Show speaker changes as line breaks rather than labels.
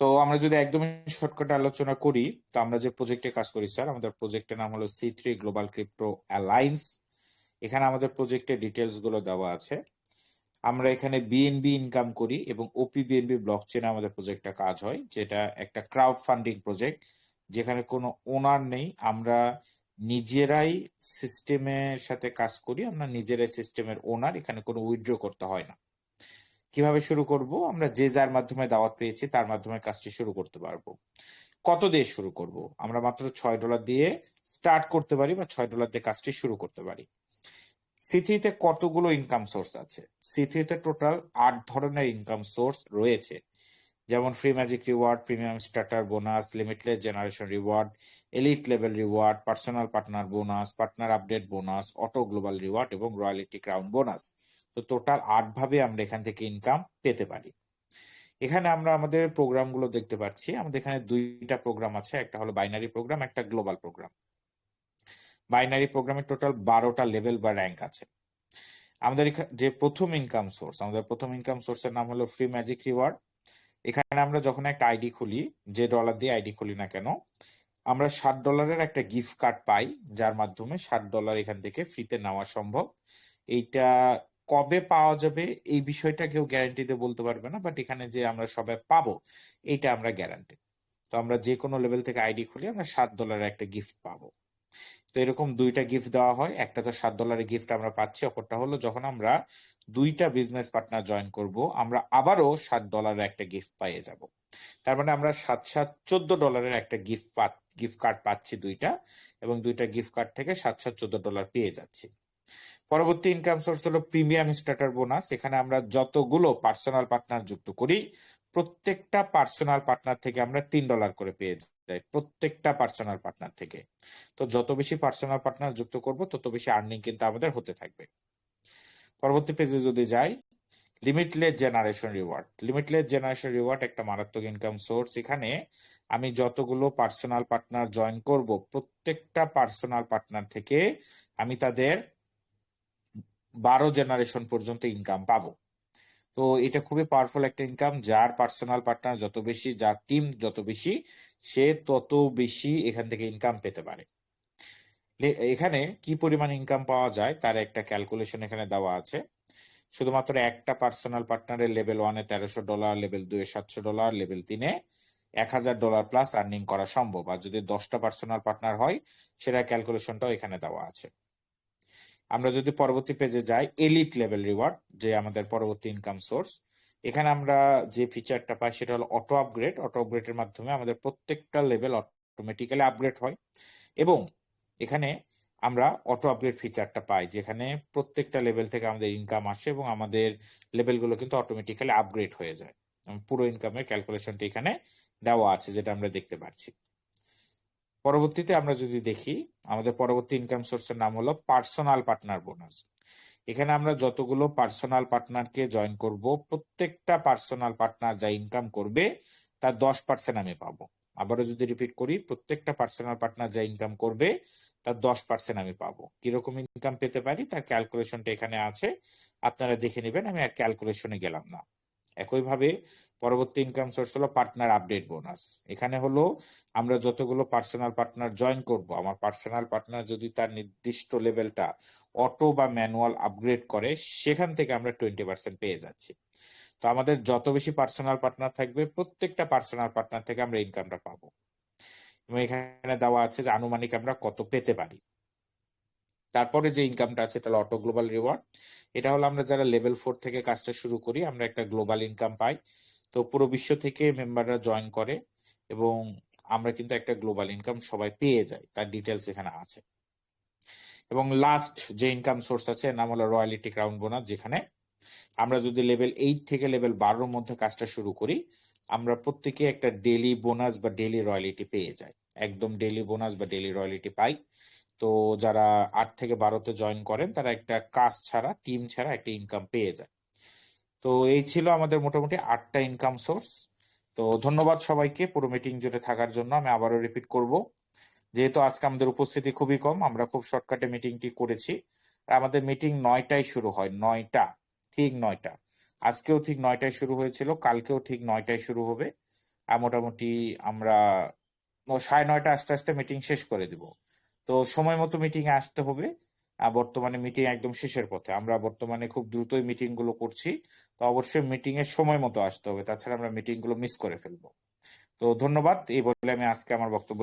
তো আমরা যদি একদমই শর্টকাটে আলোচনা করি, তো আমরা যে প্রজেক্টে কাজ করি স্যার আমাদের প্রজেক্টের নাম হলো C three global crypto alliance এখানে আমাদের প্রজেক্টের ডিটেলসগুলো দেওয়া আছে। আমরা এখানে বিএনবি ইনকাম করি এবং ওপি বিএনবি ব্লক চেনে আমাদের প্রজেক্টটা কাজ হয়, যেটা একটা ক্রাউড ফান্ডিং প্রজেক্ট যেখানে কোনো ওনার নেই। আমরা নিজেরাই সিস্টেমের সাথে কাজ করি, আমরা নিজেরাই সিস্টেমের ওনার এখানে কোনো উইথড্র করতে হয় না। কীভাবে শুরু করব? আমরা যে যার মাধ্যমে দাওয়াত পেয়েছি, তার মাধ্যমে কাজটি শুরু করতে পারব। কত দিয়ে শুরু করব? আমরা মাত্র ছয় ডলার দিয়ে স্টার্ট করতে পারি বা ছয় ডলার দিয়ে কাজটি শুরু করতে পারি। সিথিতে কতগুলো ইনকাম সোর্স আছে? সিথিতে টোটাল আট ধরনের ইনকাম সোর্স রয়েছে। যেমন free magic reward premium starter bonus limitless generation reward elite level reward personal partner bonus partner update bonus auto global reward এবং রয়্যালিটি ক্রাউন বোনাস তো টোটাল আট ভাবে আমরা এখান থেকে ইনকাম পেতে পারি। এখানে আমরা আমাদের প্রোগ্রামগুলো দেখতে পাচ্ছি। আমাদের এখানে দুইটা প্রোগ্রাম আছে, একটা হলো বাইনারি প্রোগ্রাম একটা গ্লোবাল প্রোগ্রাম বাইনারি প্রোগ্রামে টোটাল বারোটা লেভেল বা র্যাঙ্ক আছে। আমাদের যে প্রথম ইনকাম সোর্স আমাদের প্রথম ইনকাম সোর্সের নাম হলো ফ্রি ম্যাজিক রিওয়ার্ড এখানে আমরা যখন একটা আইডি খুলি, যে ডলার দিয়ে আইডি খুলি না কেন, আমরা ষাট ডলারের একটা গিফট কার্ড পাই, যার মাধ্যমে ষাট ডলার এখান থেকে ফ্রিতে নেওয়া সম্ভব। এইটা কবে পাওয়া যাবে এই বিষয়টা কেউ গ্যারান্টিতে বলতে পারবে না বাট এখানে যে আমরা সবাই পাবো এটা আমরা গ্যারান্টি তো আমরা যে কোনো লেভেল থেকে আইডি খুলি আমরা সাত ডলারের একটা গিফট পাবো। তো এরকম দুইটা গিফট দেওয়া হয়, একটা তো সাত ডলারের গিফট আমরা পাচ্ছি, অপরটা হলো যখন আমরা দুইটা বিজনেস পার্টনার জয়েন করব, আমরা আবারও সাত ডলারের একটা গিফট পাইয়ে যাব। তার মানে আমরা সাত সাত, চোদ্দ ডলারের একটা গিফট গিফট কার্ড পাচ্ছি দুইটা, এবং দুইটা গিফট কার্ড থেকে সাত সাত, চোদ্দ ডলার পেয়ে যাচ্ছি। পরবর্তী ইনকাম সোর্স হলো প্রিমিয়াম স্টার্টার বোনাস এখানে আমরা যতগুলো পার্সোনাল পার্টনার যুক্ত করি, প্রত্যেকটা পার্সোনাল পার্টনার থেকে আমরা তিন ডলার করে পেয়ে যাই, প্রত্যেকটা পার্সোনাল পার্টনার থেকে। তো যত বেশি পার্সোনাল পার্টনার যুক্ত করব, তত বেশি আর্নিং কিন্তু আমাদের হতে থাকবে। পরবর্তী পেজে যদি যাই limitless generation reward limitless generation reward একটা মারাত্মক ইনকাম সোর্স এখানে আমি যতগুলো পার্সোনাল পার্টনার জয়েন করব, প্রত্যেকটা পার্সোনাল পার্টনার থেকে আমি তাদের বারো জেনারেশন পর্যন্ত ইনকাম পাবো। তো এটা খুবই পাওয়ারফুল একটা ইনকাম যার পার্সোনাল পার্টনার যত বেশি, যার টিম যত বেশি, সে তত বেশি এখান থেকে ইনকাম পেতে পারে। এখানে কি পরিমাণ ইনকাম পাওয়া যায় তার একটা ক্যালকুলেশন এখানে দেওয়া আছে। শুধুমাত্র একটা পার্সোনাল পার্টনারের লেভেল ওয়ানে তেরোশো ডলার লেভেল দুয়ে সাতশো ডলার লেভেল তিনে এক হাজার ডলার প্লাস আর্নিং করা সম্ভব। আর যদি দশটা পার্সোনাল পার্টনার হয় সেটা ক্যালকুলেশনটাও এখানে দেওয়া আছে। আমরা যদি পরবর্তী পেজে যাই এলিট লেভেল রিওয়ার্ড যে আমাদের পরবর্তী ইনকাম সোর্স এখানে আমরা যে ফিচারটা পাই সেটা হলো অটো আপগ্রেড অটো আপগ্রেডের মাধ্যমে আমাদের প্রত্যেকটা লেভেল অটোমেটিক্যালি আপগ্রেড হয়। এবং এখানে আমরা অটো আপগ্রেড ফিচারটা পাই, যেখানে প্রত্যেকটা লেভেল থেকে আমাদের ইনকাম আসে এবং আমাদের লেভেলগুলো কিন্তু অটোমেটিক্যালি আপগ্রেড হয়ে যায়। পুরো ইনকামের ক্যালকুলেশনটা এখানে দেওয়া আছে, যেটা আমরা দেখতে পাচ্ছি। পরবর্তীতে আমরা যদি দেখি, আমাদের পরবর্তী ইনকাম সোর্সের নাম হলো পার্সোনাল পার্টনার বোনাস এখানে আমরা যতগুলো পার্সোনাল পার্টনারকে জয়েন করব, প্রত্যেকটা পার্সোনাল পার্টনার যা ইনকাম করবে, তার দশ পার্সেন্ট আমি পাবো। আবারও যদি রিপিট করি, প্রত্যেকটা পার্সোনাল পার্টনার যা ইনকাম করবে, তার দশ পার্সেন্ট আমি পাবো। কীরকম ইনকাম পেতে পারি, তার ক্যালকুলেশনটা এখানে আছে। আপনারা দেখে নেবেন, আমি আর ক্যালকুলেশনে গেলাম না। একইভাবে পরবর্তী ইনকাম সোর্স হলো পার্টনার আপডেট বোনাস এখানে হলো আমরা যতগুলো পার্সোনাল পার্টনার জয়েন করব, আমার পার্সোনাল পার্টনার যদি তার নির্দিষ্ট লেভেলটা অটো বা ম্যানুয়াল আপগ্রেড করে, সেখান থেকে আমরা টোয়েন্টি পার্সেন্ট পেয়ে যাচ্ছি। তো আমাদের যত বেশি পার্সোনাল পার্টনার থাকবে, প্রত্যেকটা পার্সোনাল পার্টনার থেকে আমরা ইনকামটা পাবো। এবং এখানে দেওয়া আছে যে আনুমানিক আমরা কত পেতে পারি। তারপরে যে ইনকামটা আছে এটা অটো গ্লোবাল রিওয়ার্ড এটা হলো আমরা যারা লেভেল ফোর থেকে কাজটা শুরু করি, আমরা একটা গ্লোবাল ইনকাম পাই। তো পুরো বিশ্ব থেকে মেম্বাররা জয়েন করে এবং আমরা কিন্তু একটা গ্লোবাল ইনকাম সবাই পেয়ে যাই, তার ডিটেলস এখানে আছে। এবং লাস্ট যে ইনকাম সোর্স আছে নাম হলো রয়্যালিটি ক্রাউন বোনাস যেখানে আমরা যদি লেভেল এইট থেকে লেভেল বারোর মধ্যে কাজটা শুরু করি, আমরা প্রত্যেকে একটা ডেলি বোনাস বা ডেলি রয়্যালিটি পেয়ে যাই। একদম ডেলি বোনাস বা ডেলি রয়্যালিটি পাই। তো যারা আট থেকে বারোতে জয়েন করেন, তারা একটা কাজ ছাড়া টিম ছাড়া একটা ইনকাম পেয়ে যায়। তো এই ছিল আমাদের মোটামুটি আটটা ইনকাম সোর্স তো ধন্যবাদ সবাইকে পুরো মিটিং জুড়ে থাকার জন্য, আমি আবারও রিপিট করব। যেহেতু আজকে আমাদের উপস্থিতি খুবই কম, আমরা খুব শর্টকাটে মিটিংটি করেছি। আমাদের মিটিং নয়টায় শুরু হয়, নয়টা, ঠিক নয়টা। আজকেও ঠিক নয়টায় শুরু হয়েছিল, কালকেও ঠিক নয়টায় শুরু হবে। আর মোটামুটি আমরা সাড়ে নয়টা আস্তে আস্তে মিটিং শেষ করে দিব। তো সময় মতো মিটিং আসতে হবে। বর্তমানে মিটিং একদম শেষের পথে। আমরা বর্তমানে খুব দ্রুতই মিটিংগুলো করছি। তো অবশ্যই মিটিং এর সময় মতো আসতে হবে। তাছাড়া আমরা মিটিংগুলো মিস করে ফেলব। তো ধন্যবাদ। এই বলে আমি আজকে আমার বক্তব্য